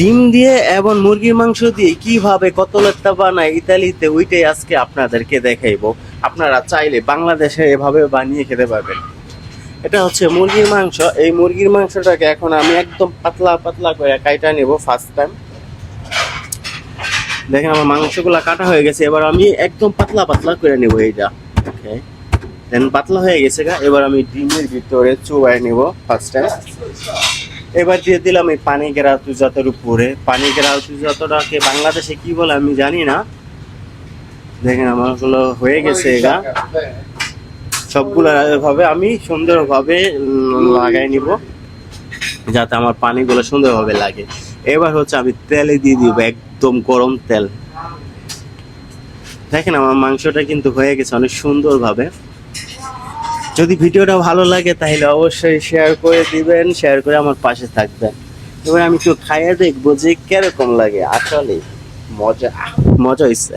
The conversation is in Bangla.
ডিম দিয়ে এবং মুরগির মাংস দিয়ে কীভাবে কতলেটটা বানায় ইতালিতে, ওইটাই আজকে আপনাদেরকে দেখাইবো। আপনারা চাইলে বাংলাদেশে এভাবে বানিয়ে খেতে পারবেন। এটা হচ্ছে মুরগির মাংস। এই মুরগির মাংসটাকে এখন আমি একদম পাতলা পাতলা করে কাইটা নেব ফার্স্ট টাইম দেখেন আমার মাংসগুলো কাটা হয়ে গেছে। এবার আমি একদম পাতলা পাতলা করে নেব এইটা। দেন পাতলা হয়ে গেছে গা। এবার আমি ডিমের ভিতরে চুবাই নেব ফার্স্ট টাইম এবার দিয়ে দিলাম এই পানি গেরা তুজাতের উপরে। পানি গেরা তুজাতটাকে বাংলাদেশে কি বলে আমি জানি না। দেখেন আমারগুলো হয়ে গেছে এগা সবগুলো ভাবে আমি সুন্দরভাবে লাগাই নিব যাতে আমার পানিগুলো সুন্দরভাবে লাগে। এবার হচ্ছে আমি তেলে দিয়ে দিব একদম গরম তেল। দেখেন আমার মাংসটা কিন্তু হয়ে গেছে অনেক সুন্দরভাবে। যদি ভিডিওটা ভালো লাগে, তাহলে অবশ্যই শেয়ার করে দিবেন শেয়ার করে আমার পাশে থাকবেন। এবার আমি একটু খাইয়ে দেখব যে কেরকম লাগে আসলে মজা মজা হয়েছে